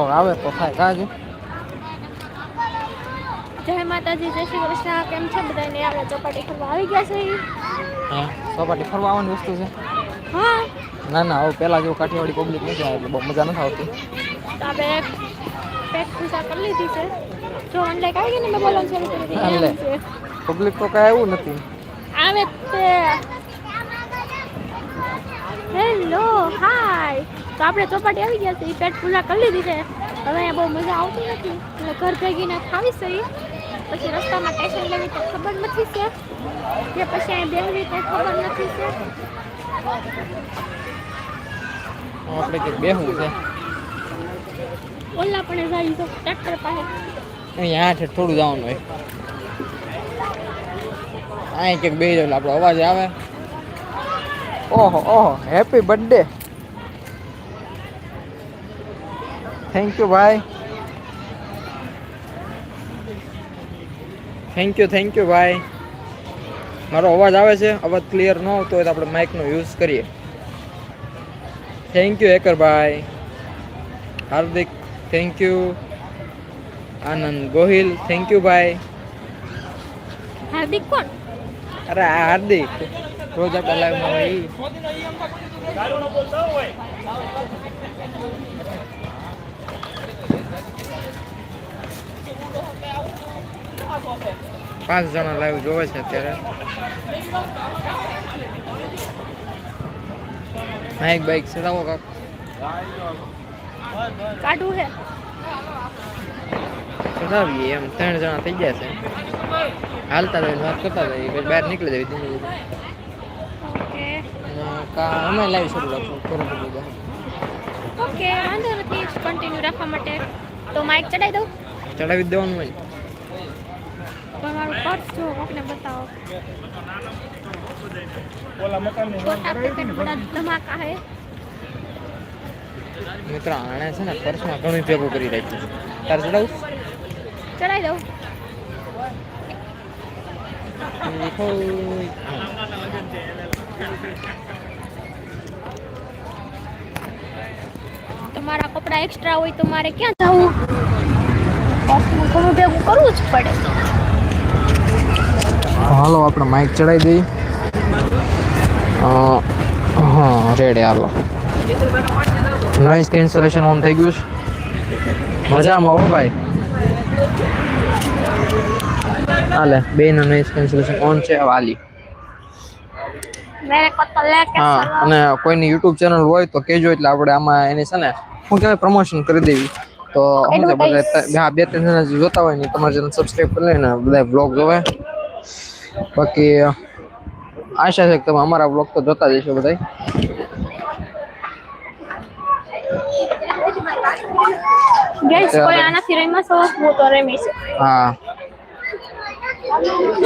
તો આવે તો થાય કાજુ જય માતાજી જય શ્રી કૃષ્ણ. કેમ છે બધાને? આપણે ચોપાટી ફરવા આવી ગયા છે. ઈ? હા સપાટી ફરવા આવવાની વસ્તુ છે? હા. ના ના હવે પહેલાં જેવું કાઠિયાવાડી પબ્લિક નથી આવે એટલે બહુ મજા નથી આવતી. તો આપણે પેક પૂજા કરી લીધી છે. જો ઓનલાઈન આવી ગઈ ને મેં બોલવાનું શરૂ કરી દીધું હાલે. એમ છે. પબ્લિક તો કાંઈ એવું નથી. આવે તે હેલો હાય તો આપણે ચોપાટી આવી ગયા છે ઈ પેટ પૂજા કરી લીધી છે. હવે અહીંયા બહુ મજા આવતી નથી. એટલે ઘર ભેગીને ખાવી છે. ઈ. પછી રસ્તામાં ટેન્શન લેવી તો ખબર નથી છે. કે પછી અહીં બેહવી તો ખબર નથી છે. આપણે કંઈક બેહવું છે? ઓલા પણ જાય તો ટ્રેક્ટર પાસે. અહીંયા આઠ હેઠ થોડું જવાનું હોય. અહીં ક્યાંક બે એટલે આપણો અવાજ આવે. ઓહો ઓહો હેપી બર્થડે થેન્ક યુ ભાઈ થેન્ક યુ થેન્ક યુ ભાઈ મારો અવાજ આવે છે? અવાજ ક્લિયર ન આવતો હોય તો આપણે માઇકનો યુઝ કરીએ. Thank you હેકરભાઈ Hardik thank you Anand Gohil thank you ભાઈ હાર્દિક કોણ? અરે આ હાર્દિક. રોજ આપણે લાઈવમાં હોય પાંચ જણા લાઈવ જોવે છે અત્યારે. બાઈક બાઈક ચલાવો કાક. કાઢું હે. ચલાવીએ એમ. ત્રણ જણા થઈ ગયા છે. હાલતા જાય વાત કરતા જાય પછી બહાર નીકળી જાય ધીમે ધીમે. કા અમે લાઈવ શરૂ રાખશું. થોડું થોડું ઓકે વાંધો નથી. કન્ટિન્યુ રાખવા માટે. તો માઇક ચડાવી દઉં? ચડાવી દેવાનું હોય. પણ મારું પર્સ જો કોકને બતાવો. છોટા પેકેટ બધા ધમાકા હે. મિત્ર આણે છે ને પર્સમાં ઘણું ભેગું કરી રાખ્યું છે. તારે ચડાવું? ચડાવી દઉં. તમારા કપડા એક્સ્ટ્રા હોય તો મારે ક્યાં જવું? ઘણું ભેગું કરવું જ પડે. હાલો આપણે માઇક ચડાવી દઈએ. હા રેડે હાલો. નોઈસ કેન્સલેશન ઓન થઈ ગયું છે. મજામાં હો ભાઈ. હાલે બે નો નોઇઝ કેન્સલેશન ઓન છે વાલી હા અને કોઈની યુટ્યુબ ચેનલ હોય તો કેજો એટલે આપણે આમાં એની છે ને શું કહેવાય પ્રમોશન કરી દેવી. તો બધા હા બે ત્રણ જણા જોતા હોય ને તમારે ચેનલ સબસ્ક્રાઇબ કરી લઈને બધા બ્લોગ જોવે. બાકી આશા છે કે તમે અમારા બ્લોગ તો જોતા જશો બધા ગેસ કોઈ આનાથી રમ્યા છો? હું તો રમી છું. હા.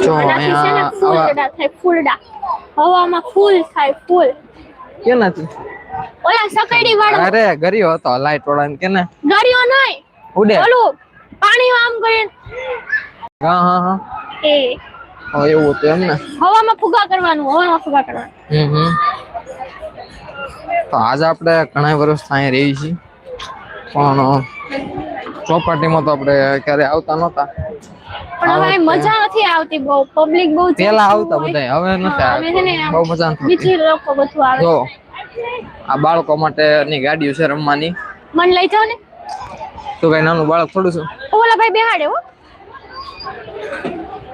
જો આનાથી છે ને અહીંયા ફૂલડા થાય ફૂલડા. હવામાં ફૂલ થાય ફૂલ. કેનાથી? ઓલા સકડી વાળો. અરે ગરીયો હતો લાઈટ વાળા ને ગાડીઓ નહીં. ઉડે. ઓલું પાણી આમ કરીને. હા હા હા. એ. ઓ એવું હતું એમ ને. હવામાં ફુગા કરવાનું હવામાં ફુગા કરવાનું. હમ તો આજે આપણે ઘણા વર્ષ અહીંયા રહી છીએ. પણ ચોપાટીમાં તો આપણે ક્યારે આવતા નહોતા. પણ હવે મજા નથી આવતી બહુ. પબ્લિક બહુ પેલા આવતા. બધા હવે નથી હા, ને આવતા. બહુ મજા નથી બીજી લોકો બધું આવે. જો આ બાળકો માટેની ગાડીઓ છે રમવાની. મન લઈ જાવ ને. તો કઈ નાનું બાળક થોડું છે. ઓલા ભાઈ બેહાડે હો.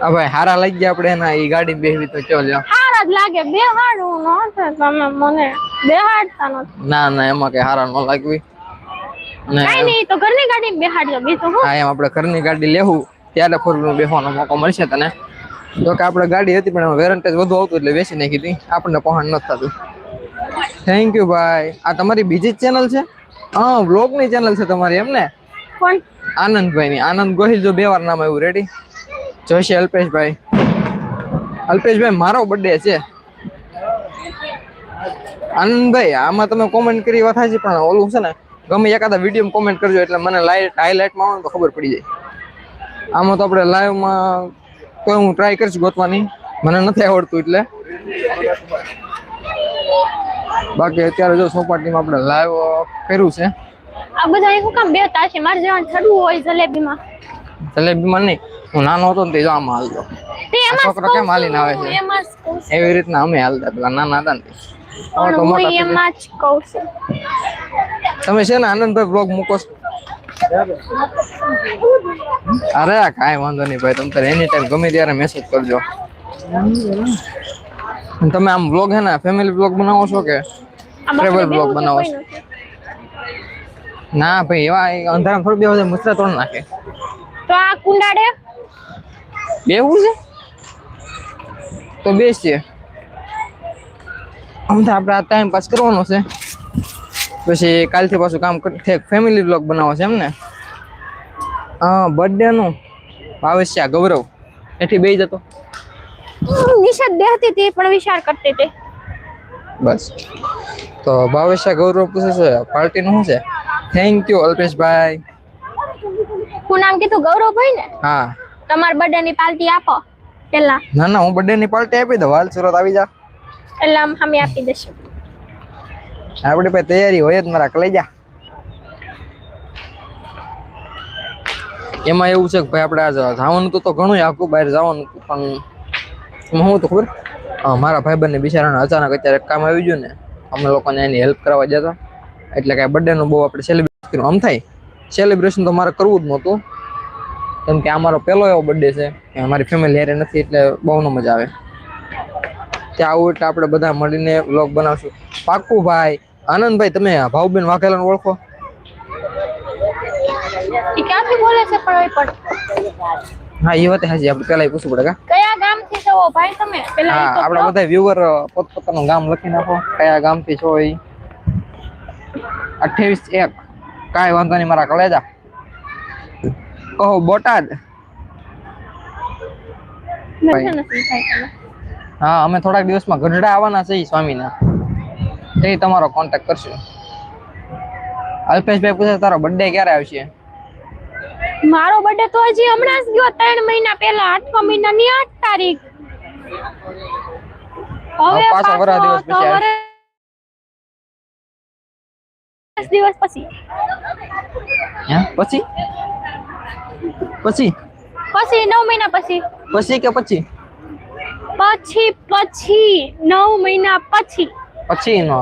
આ ભાઈ હારા લઈ ગયા આપણે એના એ ગાડી બેહવી તો ચો લ્યો. હારા જ લાગે બેહાડવું ન તમે મને. બેહાડતા નથી. ના ના એમાં કઈ હારા ન લાગવી. કઈ નહીં તો ઘરની ગાડી બેહાડજો બીજું હું એમ આપણે ઘરની ગાડી લેવું ત્યારે ફોર વ્હીલર બેસવાનો મોકો મળશે તને. જો કે આપણે ગાડી હતી પણ એમાં વેરંટેજ વધુ આવતું એટલે વેચી નાખી હતી. આપણને પહોંચ નથી થતું. થેન્ક યુ ભાઈ. આ તમારી બીજી ચેનલ છે? હા વ્લોગની ચેનલ છે તમારી એમ ને? કોણ? આનંદભાઈની. આનંદ ગોહિલ જો બે વાર નામ આવ્યું રેડી જોશી અલ્પેશભાઈ. અલ્પેશભાઈ મારો બર્થડે છે. આનંદભાઈ આમાં તમે કોમેન્ટ કરી વાત છે પણ ઓલું છે ને ગમે એકાદા વીડિયો કોમેન્ટ કરજો એટલે મને લાઈટ હાઇલાઇટમાં આવે તો ખબર પડી જાય. આમાં તો આપણે લાઈવમાં કોઈ હું ટ્રાય કરીશ ગોતવાની મને નથી આવડતું એટલે. બાકી અત્યારે જો સોપાટીમાં આપણે લાઈવ કર્યું છે. આ બધા એક કામ બેતા છે? મારે જવાનું થડવું હોય જલેબીમાં. જલેબીમાં નહીં. હું નાનો હતો ને તે આમાં હાલતો. છોકરો કેમ હાલીને આવે છે? એવી રીતના અમે હાલતા પેલા નાના હતા ને. તમે છે ને આનંદભાઈ બ્લોગ મૂકો અરે કાંઈ વાંધો નહીં ભાઈ તમે તારે એની ટાઈમ ગમે ત્યારે મેસેજ કરજો. તમે આમ બ્લોગ હે ને ફેમિલી બ્લોગ બનાવો છો કે ટ્રેવલ છે, બનાવો છો? ના ભાઈ એવા અંધારામાં થોડું વધારે મુસરા તોડ નાખે. તો આ કુંડાડે બેવું છે? તો બેસીએ. આમ તો આપણે આ ટાઈમ પાસ કરવાનો છે. પછી કાલથી પાછું કામ ફેમિલી બ્લોગ બનાવો છે એમ ને? હા બર્થડે નું ભાવેશ ગૌરવ. એથી બે જતો. નિશાદ બે હતી પણ વિચાર કરતી હતી. બસ. તો ભાવેશ ગૌરવ પૂછે છે પાર્ટી નું શું છે? Thank you Alpeshbhai. હું નામ કીધું ગૌરવભાઈ ને? હા. તમારા બર્થડે ની પાર્ટી આપો. પેલા ના ના હું બર્થડે ની પાર્ટી આપી દઉં. હાલ સુરત આવી જા. એટલે આમ અમે આપી દઈશું. આપણી પાસે તૈયારી હોય જ મારા લઈ જા. એમાં એવું છે કે ભાઈ આપણે આજે જવાનું તો ઘણું આખું બહાર જવાનું પણ હું તો ખબર? મારા ભાઈબંધને બિચારાને અચાનક અત્યારે કામ આવી ગયું ને અમે લોકોને એની હેલ્પ કરવા જતા એટલે કાંઈ બર્થડેનું બહુ આપણે સેલિબ્રેટ કર્યું. આમ થાય. સેલિબ્રેશન તો મારે કરવું જ નહોતું. કેમ કે આ મારો પહેલો એવો બર્થડે છે. કે અમારી ફેમિલી હેરે નથી એટલે બહુ ન મજા આવે. ત્યાં આવું એટલે આપણે બધા મળીને વ્લોગ બનાવશું. પાક્કું ભાઈ આનંદભાઈ તમે ભાવબેન વાઘેલાને ઓળખો? ક્યાંથી બોલે છે પણ હા એ વાત હાજી આપણે પેલા પૂછવું પડે કયા ગામથી છો ભાઈ તમે? પેલા હા આપણા બધા વ્યુઅર પોતપોતાનું ગામ લખી નાખો કયા ગામથી છો એ અઠ્યાવીસ એક. કાઈ વાંધો નહીં મારા કલેજા. કહો બોટાદ. હા અમે થોડાક દિવસમાં ગઢડા આવવાના છે સ્વામીના. એ તમારો કોન્ટેક્ટ કરશું. અલ્પેશભાઈ પૂછે તારો બર્થડે ક્યારે આવશે? મારો બર્થડે તો હજી હમણાં જ ગયો ત્રણ મહિના પહેલા આઠમા મહિનાની આઠ તારીખ. હવે પાછો વરા દિવસ પછી દિવસ પછી. પછી? પછી? પછી નવ મહિના પછી. પછી કે પછી? પછી પછી નવ મહિના પછી. પછી નો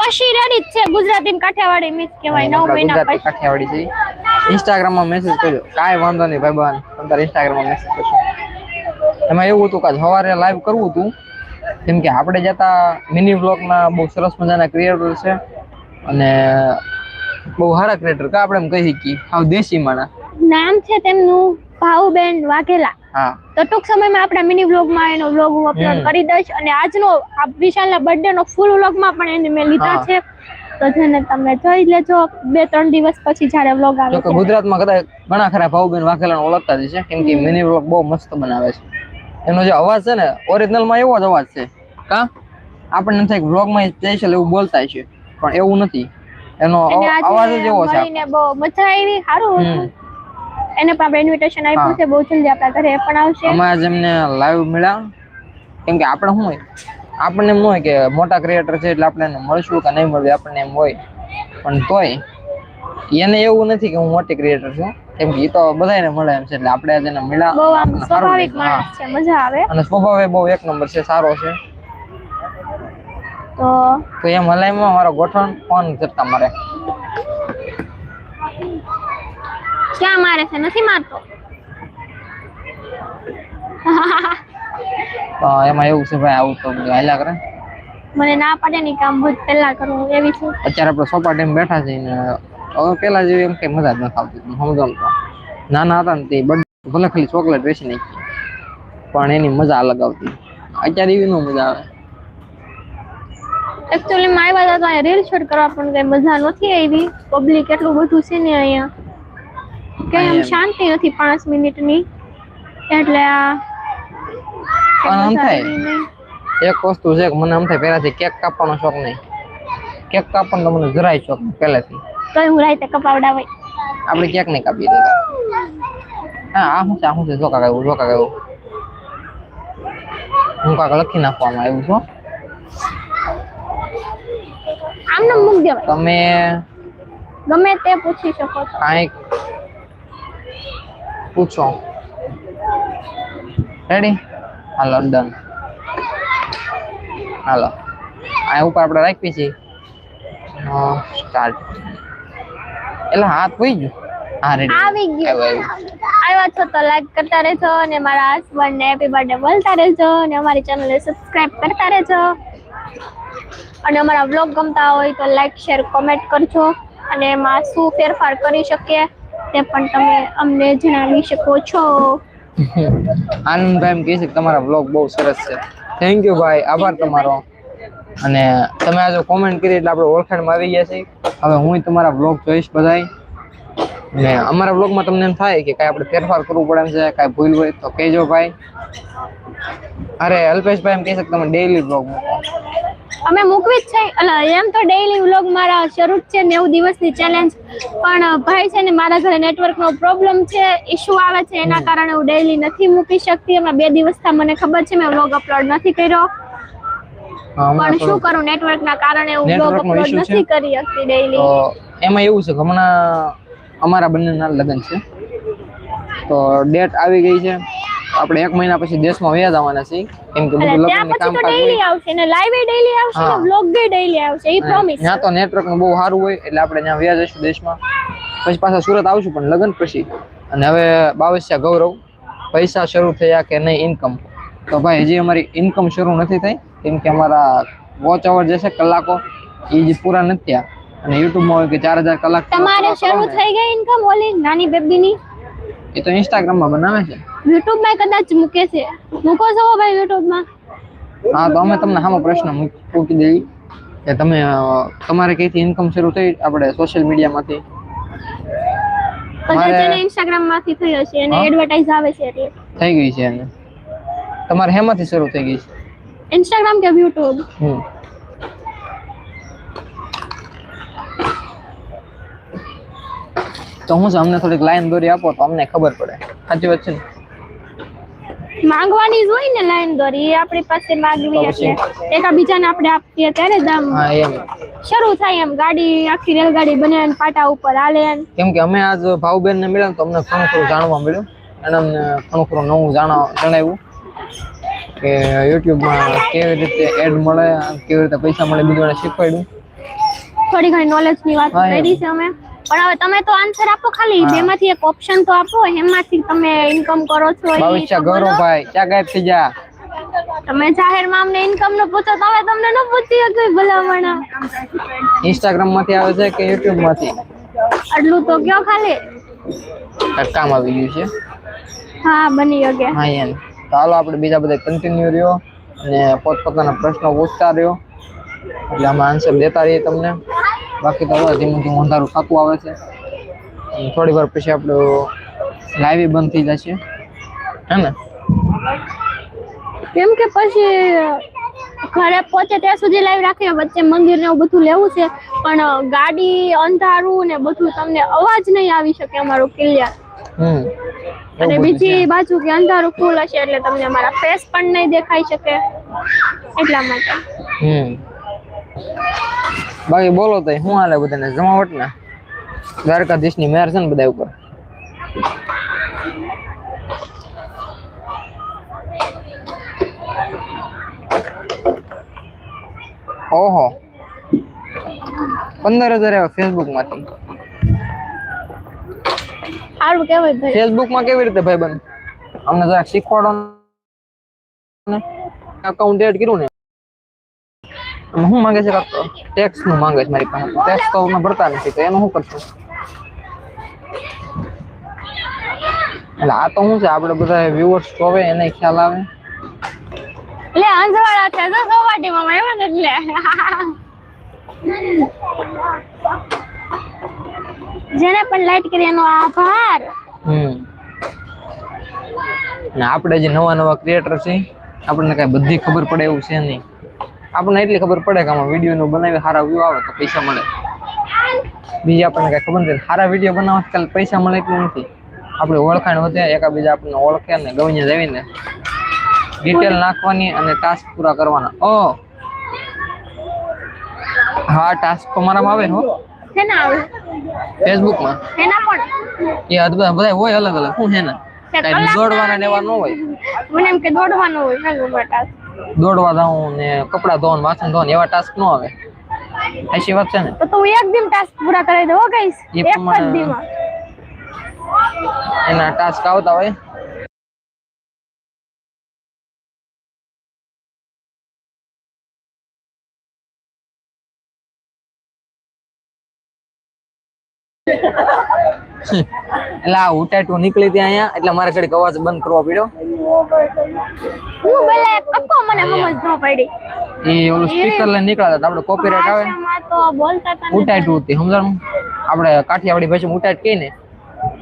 પછી રેડી છે ગુજરાતી કાઠિયાવાડી મિસ કહેવાય નવ મહિના પછી. કાઠિયાવાડી છે ઇન્સ્ટાગ્રામમાં મેસેજ કર્યો. કાંઈ વાંધો નહીં ભાઈ બહેન તમારે ઇન્સ્ટાગ્રામમાં મેસેજ કરજો એમાં એવું હતું કે સવારે લાઈવ કરવું હતું. કેમ કે આપણે જતા મિની વ્લોગના બહુ સરસ મજાના ક્રિએટર છે. અને બહુ સારા ક્રિએટર કા આપણે એમ કહી શકીએ? હાવ દેશી માણા નામ છે તેમનું ભાવબેન વાઘેલા. હા. તો ટૂંક સમયમાં આપણા મિની વ્લોગમાં એનો વ્લોગ હું અપલોડ કરી દઈશ અને આજનો આ વિશાલના બર્થડે નો ફૂલ વ્લોગમાં પણ એને મેં લીધા છે. તો જેને તમે જોઈ લેજો. બે ત્રણ દિવસ પછી જ્યારે વ્લોગ આવે તો. ગુજરાતમાં કદાચ ઘણા ખરા ભાવબેન વાઘેલાને ઓળખતા જ છે કેમ કે મિની વ્લોગ બહુ મસ્ત બનાવે છે. એનો જે અવાજ છે ને ઓરિજિનલમાં એવો જ અવાજ છે. કા? આપણને થાય વ્લોગમાં સ્પેશિયલ એવું બોલતા છે પણ એવું નથી. એનો અવાજ જ એવો છે મળીને બહુ મજા આવી સારું એને પણ આપણે ઇન્વિટેશન આપ્યું છે બહુ જલ્દી આપણા ઘરે પણ આવશે. અમે આજ એમને લાઈવ મળ્યા. કેમ કે આપણે શું હોય? આપણને એમ હોય કે મોટા ક્રિએટર છે એટલે આપણે એને મળશું કે નહીં મળવું આપણને એમ હોય. પણ તોય એને એવું નથી કે હું મોટી ક્રિએટર છું. કેમ કે એ તો બધાને મળે એમ છે એટલે આપણે આજે એને મળ્યા. સ્વાભાવિક માણસ છે મજા આવે. અને સ્વભાવ બહુ એક નંબર છે સારો છે. તો તો એ મલાઈમાં મારો ગોઠવણ ફોન કરતા મારે. ક્યાં મારે છે? નથી મારતો? તો એમાં એવું છે ભાઈ આવું તો હાલ્યા કરે. મને ના પડે ની કામ ભૂત પહેલા કરવું એવી છું. અત્યારે આપણે સોપાટીમાં બેઠા છે ને હવે પેલા જેવી એમ કઈ મજા જ નથી આવતી સમજો તો. નાના હતા ને તે ભલે ખાલી ચોકલેટ વેચી નાખી પણ એની મજા અલગ આવતી. અત્યારે એવી નો મજા આવે. એકચ્યુઅલી માં આવ્યા હતા તો અહીંયા રીલ શૂટ કરવા પણ કઈ મજા નથી આવી. પબ્લિક એટલું બધું છે ને અહીંયા. કે આમ શાંતિ નથી પાંચ મિનિટની. એટલે આ આમ થાય. એક વસ્તુ છે કે મને આમ થાય પહેલાથી કેક કાપવાનો શોખ નહીં. કેક કાપવાનો મને જરાય શોખ પહેલેથી. તો હું રાતે કપાવડાવાય આપણે કેક નહીં કાપી દે હા આ હું આ શું છે? જોકા ગયું એવું જો હું કાંક લખી નાખવામાં આવ્યું છું. આમને મૂક દેવાય. તમે ગમે તે પૂછી શકો છો. કાંઈક પૂછો. રેડી હાલો ડન હાલો. આ ઉપર આપણે રાખી છીએ સ્ટાર્ટ એટલે હાથ વહી ગયો? હા રેડી આવી ગયું. આવ્યા છો તો લાઈક કરતા રહેજો અને મારા હસબન્ડ ને હેપી બર્થડે બોલતા રહેજો અને અમારી ચેનલને સબસ્ક્રાઇબ કરતા રહેજો. અને અમારા વ્લોગ ગમતા હોય તો લાઈક શેર કોમેન્ટ કરજો. અને એમાં શું ફેરફાર કરી શકીએ તે પણ તમે અમને જણાવી શકો છો. આનંદભાઈ એમ કહે છે કે તમારા બ્લોગ બહુ સરસ છે. થેન્ક યુ ભાઈ. આભાર તમારો. અને તમે આજે કોમેન્ટ કરી એટલે આપણે ઓળખાણમાં આવી ગયા છીએ. હવે હું તમારા બ્લોગ જોઈશ બધાય. ને અમારા બ્લોગમાં તમને એમ થાય કે કાંઈ આપણે ફેરફાર કરવું પડે એમ છે કાંઈ ભૂલ હોય તો કહેજો ભાઈ. અરે અલ્પેશભાઈ એમ કહે છે તમે ડેઈલી બ્લોગ મૂકો. અમે મૂકવી જ છે. એટલે એમ તો ડેઈલી વ્લોગ મારા શરૂ છે નેવું દિવસની ચેલેન્જ પણ ભાઈ છે ને મારા ઘરે નેટવર્કનો પ્રોબ્લેમ છે ઇશ્યુ આવે છે એના કારણે હું ડેઈલી નથી મૂકી શકતી. હમણાં બે દિવસથી મને ખબર છે મેં વ્લોગ અપલોડ નથી કર્યો. પણ શું કરું નેટવર્કના કારણે હું વ્લોગ અપલોડ નથી કરી શકતી ડેઈલી એમાં એવું છે હમણાં અમારા બંનેના લગ્ન છે. તો ડેટ આવી ગઈ છે. આપણે એક મહિના પછી દેશમાં વયા જવાના છીએ. કેમ કે બધું એટલે કામ ડેઈલી આવશે ને લાઈવ ડેઈલી આવશે ને. વ્લોગ ડેઈલી આવશે એ પ્રોમિસ ત્યાં તો નેટવર્કનું બહુ સારું હોય એટલે આપણે ત્યાં વ્યા જઈશું દેશમાં. પછી પાછા સુરત આવશું પણ લગ્ન પછી. અને હવે બાવીસયા ગૌરવ પૈસા શરૂ થયા કે નહીં ઇન્કમ તો ભાઈ હજી અમારી ઇન્કમ શરૂ નથી થઈ. કેમ કે અમારા વોચ અવર જે છે કલાકો એ જ પૂરા નથી થયા. અને યુટ્યુબમાં હોય કે 4000 કલાક તમારે શરૂ થઈ ગઈ ઇન્કમ ઓલી નાની બેબીની? એ તો ઇન્સ્ટાગ્રામમાં બનાવે છે. YouTube માં કદાચ મૂકે છે. મૂકો છો ભાઈ YouTube માં હા તો અમે તમને સામો પ્રશ્ન મૂકી દઈ કે તમે તમારે કઈથી ઇન્કમ શરૂ થઈ આપણે સોશિયલ મીડિયામાંથી કદાચ એને ઇન્સ્ટાગ્રામમાંથી થઈ હશે હા? એડવર્ટાઇઝ આવે છે એટલે. થઈ ગઈ છે એને. તમારે હેમાંથી શરૂ થઈ ગઈ છે? ઇન્સ્ટાગ્રામ કે યુટ્યુબ હમ. તો હું છે અમને થોડીક લાઈન દોરી આપો તો અમને ખબર પડે. સાચી વાત છે ને? માંગવાની જ હોય ને લાઈન દોરી એ આપણી પાસે માંગવી? એટલે. એકાબીજાને આપણે આપીએ ત્યારે દામ હા એમ. શરૂ થાય એમ. ગાડી આખી રેલગાડી બને ને પાટા ઉપર હાલે. કેમ કે અમે આજ ભાવબેન ને મળ્યા તો અમને ઘણું ખરું જાણવા મળ્યું. અને અમને ઘણું ખરું નવું જાણવા જણાવ્યું કે યુટ્યુબમાં કેવી રીતે એડ મળે કેવી રીતે પૈસા મળે બધું શીખવાડ્યું. થોડી ઘણી નોલેજની વાત કરી છે અમે. પણ હવે તમે તો આન્સર આપો ખાલી. બેમાંથી એક ઓપ્શન તો આપો. એમાંથી તમે ઇન્કમ કરો છો ભવિષ્ય તો ભાઈ. ક્યાં ગાયબ થઈ જા તમે જાહેરમાં અમને ઇન્કમ નો પૂછો તો હવે તમને ન પૂછી કે ભલામણા. ઇન્સ્ટાગ્રામમાંથી આવે છે કે યુટ્યુબમાંથી? આટલું તો કયો ખાલી? કાંઈક કામ આવી ગયું છે. હા બની શકે. હા એમ. તો હાલો આપણે બીજા બધા કન્ટિન્યુ રહ્યો અને પોતપોતાના પ્રશ્નો પૂછતા રહ્યો. એટલે અમે આન્સર દેતા રહીએ તમને. બાકી તો હવે ધીમું ધીમે અંધારું થતું આવે છે. થોડી વાર પછી આપણું લાઈવ બંધ થઈ જશે. હે ને? કેમ કે પછી ઘરે પહોંચે ત્યાં સુધી લાઈવ રાખીએ વચ્ચે મંદિર ને એવું બધું લેવું છે. પણ ગાડી અંધારું ને બધું તમને અવાજ નહીં આવી શકે અમારું ક્લિયર. હમ. અને બીજી બાજુ કે અંધારું ફૂલ હશે એટલે તમને અમારા ફેસ પણ નહીં દેખાઈ શકે એટલા માટે. હમ. બાકી બોલો તો શું હાલે બધાને? જમાવટ ને. દ્વારકાધીશની મહેર છે ને બધા ઉપર. ઓહો. પંદર હજાર એવા ફેસબુકમાંથી સારું કેવાય ભાઈ. ફેસબુકમાં કેવી રીતે ભાઈ બન? અમને જરાક શીખવાડો ને. એડ કર્યું ને. શું માંગે છે ટેક્સનું માંગે છે મારી પાસે. ટેક્સ તો અમે ભરતા નથી તો એનું શું કરશું? એટલે આ તો શું છે આપણે બધા વ્યુઅર્સ જોવે એને ખ્યાલ આવે. એટલે અંજવાળા છે તો સોપાટીમાં આવ્યા ને એટલે. જેને પણ લાઈટ કરી એનો આભાર. હમ. ને આપણે જે નવા નવા ક્રિએટર છે આપણને કઈ બધી ખબર પડે એવું છે નહીં. આપણને એટલી ખબર પડે કે આમાં વીડિયો બનાવી સારા વ્યૂ આવે તો પૈસા મળે. બીજી આપણને કઈ ખબર નથી. સારા વીડિયો બનાવવા કાલે પૈસા મળે એટલું નથી. આપણે ઓળખાણ વધે એકાબીજા આપણને ઓળખે ને ગમીને જઈને ડિટેલ નાખવાની અને ટાસ્ક પૂરા કરવાના. ઓ! હા ટાસ્ક તો મારામાં આવે હો. આવે? ફેસબુકમાં એના પણ? એ બધા બધા હોય અલગ અલગ શું છે ને દોડવાના લેવાનું હોય. મને એમ કે દોડવાનું હોય ટાસ્ક દોડવા જાઉં ને કપડા ધોવાનું વાસણ ધોવાનું એવા ટાસ્ક ન આવે. એસી વાત છે ને? તો તું એક દિન ટાસ્ક પૂરા કરી દઉં ગઈસ. એ એક જ પ્રમાણે- એના ટાસ્ક આવતા હોય. એટલે આ ઉટાટું નીકળી ત્યાં અહીંયા એટલે મારે ઘડીક અવાજ બંધ કરવો પડ્યો. હું એક કક્કો મને સમજ ન પડી. એ ઓલું સ્પીકર લઈને નીકળ્યા હતા આપણે કોપીરાઇટ આવે તો બોલતા હતા ઉટાટું હતી સમજાણું? આપણે કાઠિયાવાડી ભાષામાં ઉટાટ કહીને ને?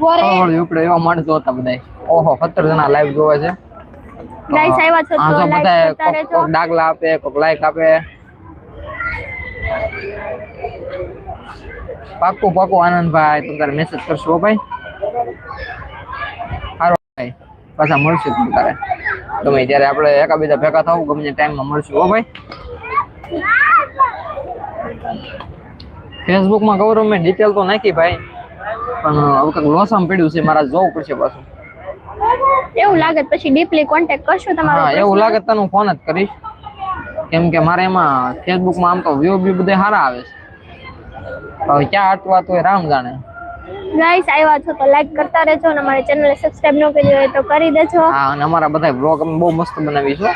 બોરે ઉપડે એવા માણસો હતા બધા ઓહો સત્તર જણા લાઈવ જોવે છે. ગાઈસ આવ્યા છો તો લાઈક કોક ડાગલા આપે કોક લાઈક આપે. પાક્કું પાકો આનંદભાઈ તમે તારે મેસેજ કરશો ભાઈ. સારો ભાઈ પાછા મળશું તમે તારે. ગમે ત્યારે આપણે એકાબીજા ભેગા થવું ગમે ટાઈમ ટાઈમમાં મળશું હો ભાઈ. ફેસબુકમાં ગૌરવ મેં ડિટેલ તો નાખી ભાઈ પણ હવે કંઈક લોસામાં પડ્યું છે મારા જોવું પડશે પાછું. એવું લાગે પછી ડીપલી કોન્ટેક્ટ કરશું હા એવું લાગે તો હું ફોન જ કરીશ. કેમ કે મારે એમાં ફેસબુકમાં આમ તો વ્યૂ બી બધા સારા આવે છે. હવે ક્યાં અટવા તો રામ જાણે. ગાઈસ આવ્યા છો તો લાઈક કરતા રહેજો અને અમારી ચેનલ સબસ્ક્રાઇબ ન કરી હોય તો કરી દેજો. હા અને અમારા બધા બ્લોગ અમે બહુ મસ્ત બનાવીશું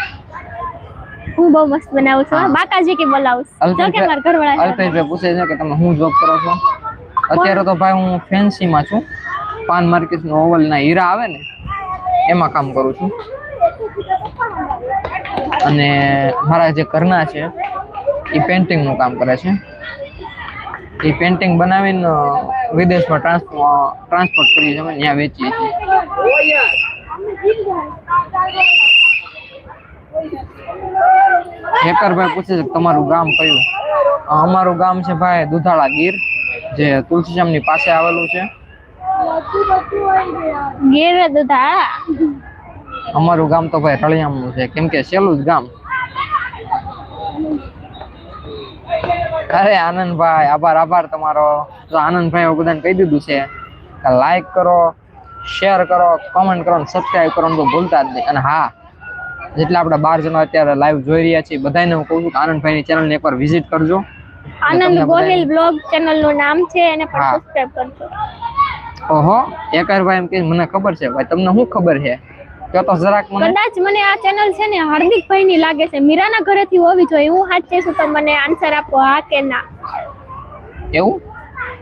હું. બહુ મસ્ત બનાવું છું બાકાજી કે બોલાવું જો કે મારા ઘરવાળા. અલ્પેશભાઈ પૂછે છે કે તમે શું જોબ કરો છો? અત્યારે તો ભાઈ હું ફેન્સી માં છું. પાન માર્કેટ નો ઓવલ ના હીરા આવે ને એમાં કામ કરું છું. અને મારા જે ઘરના છે એ પેન્ટિંગનું કામ કરે છે. એ પેન્ટિંગ બનાવીને વિદેશમાં ટ્રાન્સપોર્ટ કરી કરીએ છીએ અમે ત્યાં વેચીએ છીએ હેકરભાઈ પૂછે છે તમારું ગામ કયું? અમારું ગામ છે ભાઈ દુધાળા ગીર જે તુલસીશ્યામની પાસે આવેલું છે. ગીર દુધાળા? અમારું ગામ તો ભાઈ રળિયામનું છે. કેમ કે છેલ્લું જ ગામ. અરે આનંદભાઈ આભાર આભાર તમારો. તો આનંદભાઈ બધાને કહી દીધું છે લાઈક કરો શેર કરો કોમેન્ટ કરો સબસ્ક્રાઈબ કરવાનું તો ભૂલતા જ નહીં. અને હા જેટલા આપણે બાર જણા અત્યારે લાઈવ જોઈ રહ્યા છીએ બધાને હું કહું છું કે આનંદભાઈની ચેનલને એકવાર વિઝિટ કરજો. આનંદ ગોહિલ બ્લોગ ચેનલનું નામ છે એને પણ. સબસ્ક્રાઇબ કરજો. ઓહો એકરભાઈ એમ કે મને ખબર છે. ભાઈ તમને શું ખબર છે? કયો તો જરાક મને કદાચ મને આ ચેનલ છે ને હાર્દિકભાઈ ની લાગે છે. મીરાના ઘરેથી હોવી જોઈએ હું સાચે છું તો મને આન્સર આપો હા કે ના? એવું?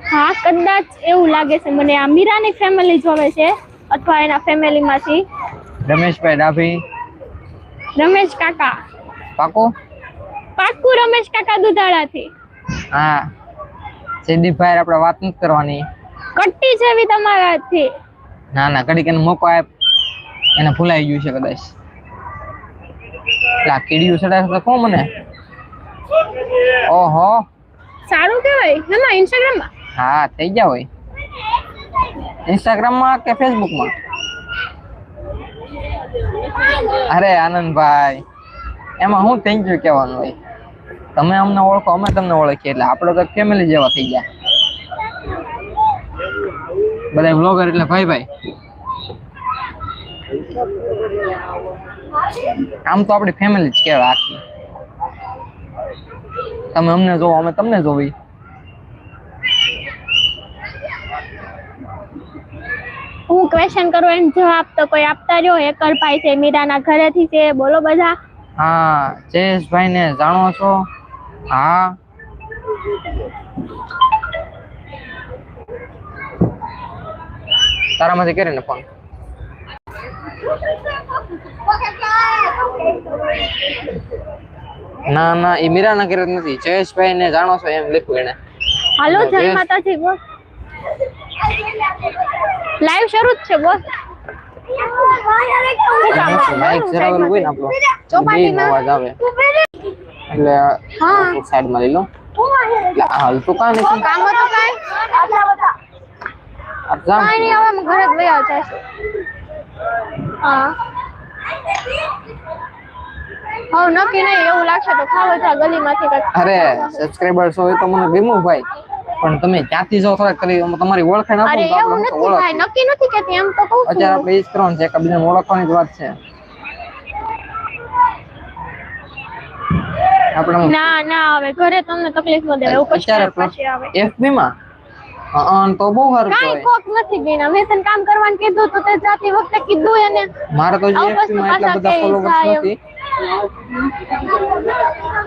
હા કદાચ એવું લાગે છે મને. આ મીરાની ફેમિલી જોવે છે અથવા એના ફેમિલી માંથી. રમેશભાઈ ડાભી. રમેશ કાકા. પાકો? પાક્કું રમેશ કાકા દુધાળાથી. હા. જયદીપભાઈ આપણે વાત નથી કરવાની. કટ્ટી જેવી તમારાથી. ના ના કડી કે મોકો આપ. એને ભૂલાઈ ગયું છે કદાચ. એટલે આ કીડીયું તો કોણ મને. ઓહો. સારું કહેવાય. ના ઇન્સ્ટાગ્રામ હા થઈ ગયા હોય. ઇન્સ્ટાગ્રામમાં કે ફેસબુકમાં અરે આનંદભાઈ એમાં હું થેન્ક યુ કહેવાનું હોય. તમે અમને ઓળખો અમે તમને ઓળખીએ એટલે આપણે તો ફેમિલી જેવા થઈ ગયા. બધા બ્લોગર એટલે ભાઈ ભાઈ આમ તો આપણી ફેમિલી જ કહેવાય આખી. તમે અમને જોવો અમે તમને જોવી. હું ક્વેશ્ચન કરું એમ જવાબ તો કોઈ આપતા રહ્યો હેકર ભાઈ છે મીરાના ઘરેથી છે. બોલો બધા. હા જયેશભાઈ ને જાણો છો? હા. તારામાંથી કરીને ફોન ના ના એ મીરા નગર જ નથી. જયેશભાઈ ને જાણો છો એમ લખ્યું એને. હાલો જય માતાજી બોલ. લાઈવ શરૂ જ છે બોલ. માઇક જરાવેલું હોય ને આપણો. બેયનો અવાજ આવે. એટલે હા. સાઈડમાં લઈ લો. કાં નથી કામ હતું કાંઈ? આ જામ કાંઈ નહીં હવે ઘરે જ વયા જઈશું હા. હા નક્કી નહીં એવું લાગશે તો ખાવ જા ગલીમાંથી અરે સબસ્ક્રાઇબર્સ હોય તો મને ગમ્યું ભાઈ. પણ તમે ક્યાંથી જો થોડાક કરી તમારી ઓળખાણ આપો અરે એવું નથી ભાઈ નક્કી નથી કેતી એમ તો કહું અત્યારે આપણે ઈ જ કરવાનું છે કબીને ઓળખવાની જ વાત છે. આપણે ના ના હવે ઘરે તમને તકલીફ ન દેવાય એવું પછી આવે. એફબી માં હા તો બહુ સારું કઈ કોક નથી ગઈના મેં તને કામ કરવાનું કીધું તો તે જાતી વખતે કીધું એને. મારે તો જે માં એટલા બધા ફોલોવર્સ નથી.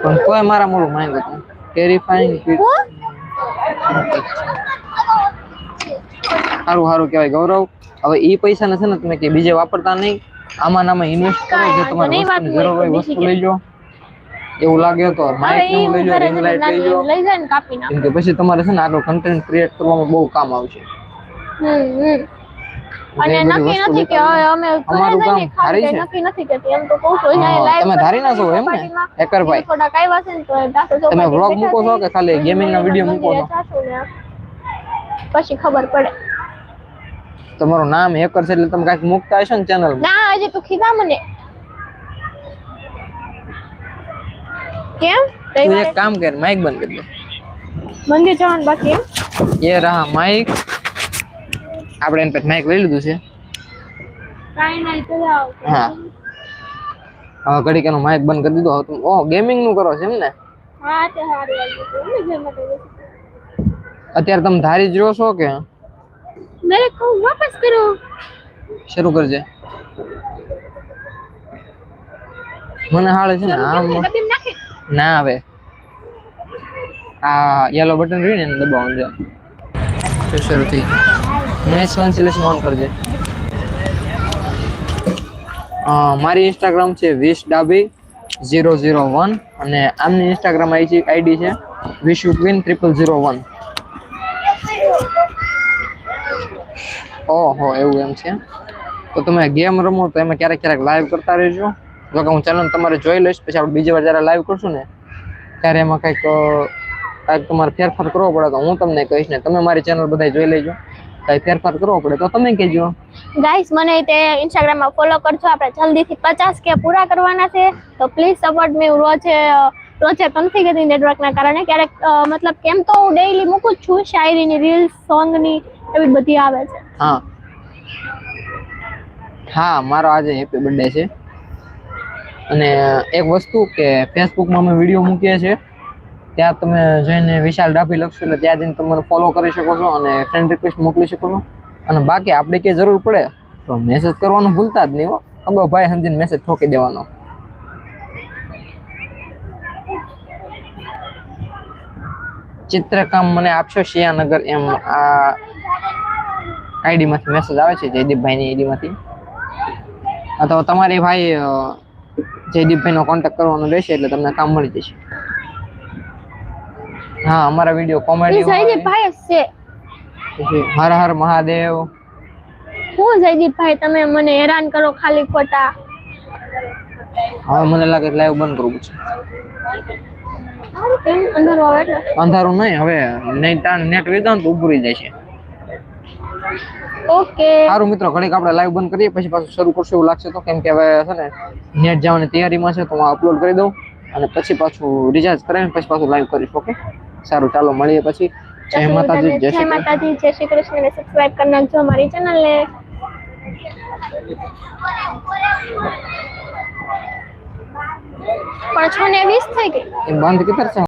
પણ તોય મારા મોડું માંગ હતું. ટેરિફાઈંગ સારું સારું કહેવાય. ગૌરવ હવે ઈ પૈસા ને છે ને તમે કે બીજે વાપરતા નહીં. આમાં નામાં ઇન્વેસ્ટ કરો જે તમારે જરૂર હોય વસ્તુ લઈ જાઓ એવું લાગે તો માઇકનું લઈ લો રિંગ લાઈટ લઈ લો લઈ જાય ને કાપી નાખ. કે પછી તમારે છે ને આગળ કન્ટેન્ટ ક્રિએટ કરવામાં બહુ કામ આવશે. અને નક્કી નથી કે હવે અમે અમારું કામ ખાલી છે. નક્કી નથી કે એમ તો કહું છું અહીંયા લાઈવ તમે ધારી ના છો એમ ને? ચોપાટીમાં હેકરભાઈ. થોડાક આવ્યા છે ને તો દાસો તમે વ્લોગ મૂકો છો કે ખાલી ગેમિંગ નો વિડિયો મૂકો છો? પછી ખબર પડે. તમારું નામ હેકર છે એટલે તમે કાંઈક મૂકતા હશો ને ચેનલ ના હજી તો ખીધા મને. કેમ? તું એક કામ કર માઇક બંધ કરી દે. મંદિર જવાનું બાકી એમ? એ રહા માઈક આપણે એન પર માઈક લઈ લીધું છે. કાઈ નહીં તો જાઓ હા. હવે ઘડીક એનો માઇક બંધ કરી દીધો. હવે તું ઓ ગેમિંગનું કરો છે એમ ને? હા તે હારું અત્યારે તમે ધારી જ રહ્યો છો કે? મેરે કહું વાપસ કરો. શરૂ કરજે. મને હાલે છે ને આમ નાખી ના આવે. આ યલો બટન રહ્યું ને એને દબાવવાનું છે. તો શરૂ થઈ મેચ કેન્સલેશન ઓન કરજે. મારી ઇન્સ્ટાગ્રામ છે વીસ ડાબી ઝીરો ઝીરો વન અને આમની ઇન્સ્ટાગ્રામ આઈડી છે Vishu queen triple zero one. ઓહો એવું એમ છે. તો તમે ગેમ રમો તો એમાં ક્યારેક ક્યારેક લાઈવ કરતા રહેજો. જો કે હું ચેનલ તમારે જોઈ લઈશ પછી આપણે બીજી વાર જ્યારે લાઈવ કરશું ને ત્યારે એમાં કંઈક કાંઈક તમારે ફેરફાર કરવો પડે તો હું તમને કહીશ ને તમે મારી ચેનલ બધા જોઈ લેજો. કાંઈ ફેરફાર કરવો પડે તો તમે કહેજો. ગાઈસ મને તે ઇન્સ્ટાગ્રામમાં ફોલો કરજો આપણે જલ્દીથી પચાસ કે પૂરા કરવાના છે તો પ્લીઝ સપોર્ટ મી રોજે રોજે કન્ફિગરિંગ નેટવર્ક નેટવર્કના કારણે. ક્યારેક મતલબ કેમ તો હું ડેઈલી મૂકું છું શાયરીની રીલ્સ સોંગની એવી બધી આવે છે. હા. હા મારો આજે હેપી બર્થડે છે. અને એક વસ્તુ કે ફેસબુકમાં અમે વીડિયો મૂકીએ છીએ, ત્યાં તમે જઈને વિશાલ ડાભી લખશો એટલે ત્યાં જઈને તમે ફોલો કરી શકો છો અને ફ્રેન્ડ રિક્વેસ્ટ મોકલી શકો છો. અને બાકી આપણે કે જરૂર પડે તો મેસેજ કરવાનું ભૂલતા જ નહીં હો. ખબર, ભાઈ સમજીને મેસેજ ઠોકી દેવાનો. ચિત્રકામ મને આપશો શિયાનગર એમ આ આઈડી માંથી મેસેજ આવે છે જયદીપભાઈની આઈડીમાંથી? અથવા તમારી ભાઈ જયદીપભાઈનો કોન્ટેક્ટ કરવાનો રહેશે એટલે તમને કામ મળી જશે. હા અમારા વીડિયો કોમેડી જયદીપભાઈ જ છે. હર હર મહાદેવ. હું જયદીપભાઈ તમે મને હેરાન કરો ખાલી ખોટા. હવે મને લાગે લાઈવ બંધ કરવું છે. અંધારું નહીં હવે નેટ વિધાન તો ઉભું રહી જાય છે. ઓકે. સારું મિત્રો ઘડીક આપણે લાઈવ બંધ કરીએ પછી પાછું શરૂ કરશું એવું લાગશે તો કેમ કે હવે છે ને નેટ જવાની તૈયારીમાં છે તો હું અપલોડ કરી દઉં અને પછી પાછું રિચાર્જ કરાવીને પછી પાછું લાઈવ કરીશ ઓકે? સારું ચાલો મળીએ પછી. જય માતાજી જય શ્રી કૃષ્ણ. માતાજી જય શ્રી કૃષ્ણ ને સબસ્ક્રાઇબ કરી નાખજો અમારી ચેનલ ને. પણ છ ને વીસ થઈ ગઈ. બંધ છે?